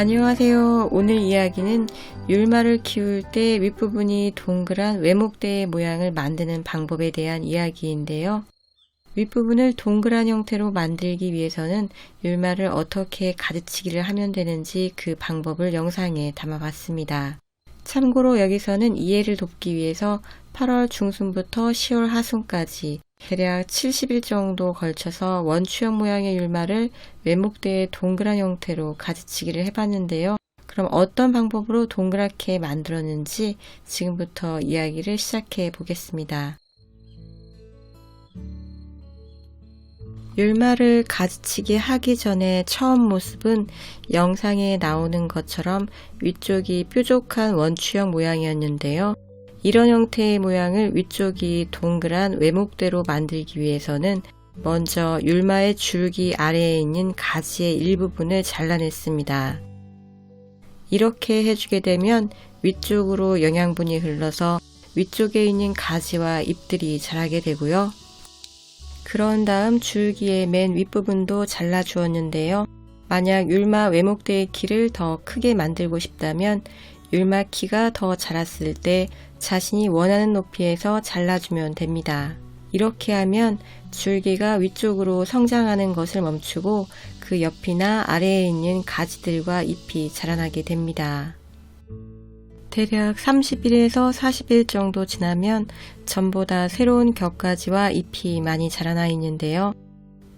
안녕하세요. 오늘 이야기는 율마를 키울 때 윗부분이 동그란 외목대의 모양을 만드는 방법에 대한 이야기인데요. 윗부분을 동그란 형태로 만들기 위해서는 율마를 어떻게 가지치기를 하면 되는지 그 방법을 영상에 담아봤습니다. 참고로 여기서는 이해를 돕기 위해서 8월 중순부터 10월 하순까지 대략 70일 정도 걸쳐서 원추형 모양의 율마를 외목대의 동그란 형태로 가지치기를 해봤는데요. 그럼 어떤 방법으로 동그랗게 만들었는지 지금부터 이야기를 시작해 보겠습니다. 율마를 가지치기 하기 전에 처음 모습은 영상에 나오는 것처럼 위쪽이 뾰족한 원추형 모양이었는데요. 이런 형태의 모양을 위쪽이 동그란 외목대로 만들기 위해서는 먼저 율마의 줄기 아래에 있는 가지의 일부분을 잘라냈습니다. 이렇게 해주게 되면 위쪽으로 영양분이 흘러서 위쪽에 있는 가지와 잎들이 자라게 되고요. 그런 다음 줄기의 맨 윗부분도 잘라 주었는데요. 만약 율마 외목대의 키를 더 크게 만들고 싶다면 율마 키가 더 자랐을 때 자신이 원하는 높이에서 잘라주면 됩니다. 이렇게 하면 줄기가 위쪽으로 성장하는 것을 멈추고 그 옆이나 아래에 있는 가지들과 잎이 자라나게 됩니다. 대략 30일에서 40일 정도 지나면 전보다 새로운 겹가지와 잎이 많이 자라나 있는데요.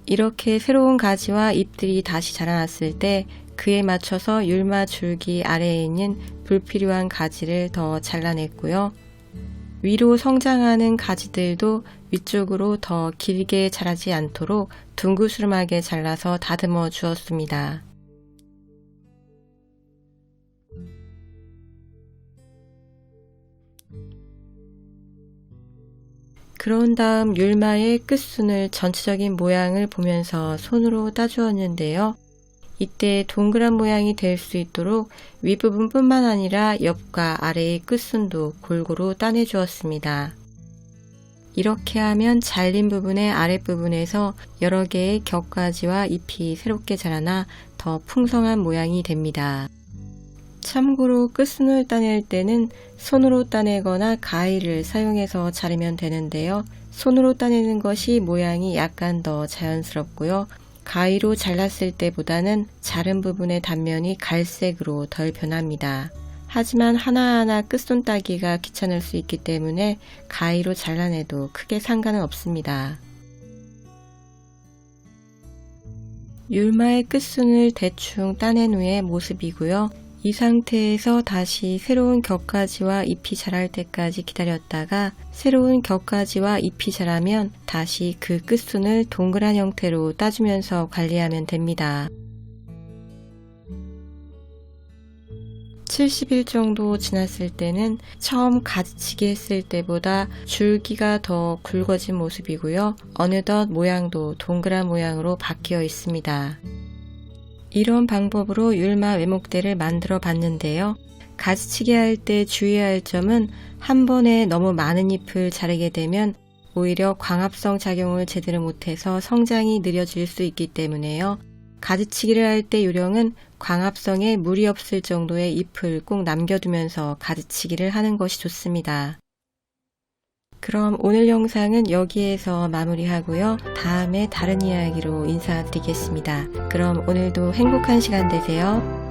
이렇게 새로운 가지와 잎들이 다시 자라났을 때 그에 맞춰서 율마 줄기 아래에 있는 불필요한 가지를 더 잘라냈고요. 위로 성장하는 가지들도 위쪽으로 더 길게 자라지 않도록 둥그스름하게 잘라서 다듬어 주었습니다. 그런 다음 율마의 끝순을 전체적인 모양을 보면서 손으로 따주었는데요. 이때 동그란 모양이 될 수 있도록 윗부분뿐만 아니라 옆과 아래의 끝순도 골고루 따내 주었습니다. 이렇게 하면 잘린 부분의 아랫부분에서 여러 개의 격가지와 잎이 새롭게 자라나 더 풍성한 모양이 됩니다. 참고로 끝순을 따낼 때는 손으로 따내거나 가위를 사용해서 자르면 되는데요. 손으로 따내는 것이 모양이 약간 더 자연스럽고요. 가위로 잘랐을 때보다는 자른 부분의 단면이 갈색으로 덜 변합니다. 하지만 하나하나 끝손 따기가 귀찮을 수 있기 때문에 가위로 잘라내도 크게 상관은 없습니다. 율마의 끝순을 대충 따낸 후의 모습이고요. 이 상태에서 다시 새로운 겹가지와 잎이 자랄 때까지 기다렸다가 새로운 겹가지와 잎이 자라면 다시 그 끝순을 동그란 형태로 따주면서 관리하면 됩니다. 70일 정도 지났을 때는 처음 가지치기 했을 때보다 줄기가 더 굵어진 모습이고요. 어느덧 모양도 동그란 모양으로 바뀌어 있습니다. 이런 방법으로 율마 외목대를 만들어 봤는데요. 가지치기 할 때 주의할 점은 한 번에 너무 많은 잎을 자르게 되면 오히려 광합성 작용을 제대로 못해서 성장이 느려질 수 있기 때문에요. 가지치기를 할 때 요령은 광합성에 무리 없을 정도의 잎을 꼭 남겨두면서 가지치기를 하는 것이 좋습니다. 그럼 오늘 영상은 여기에서 마무리하고요. 다음에 다른 이야기로 인사드리겠습니다. 그럼 오늘도 행복한 시간 되세요.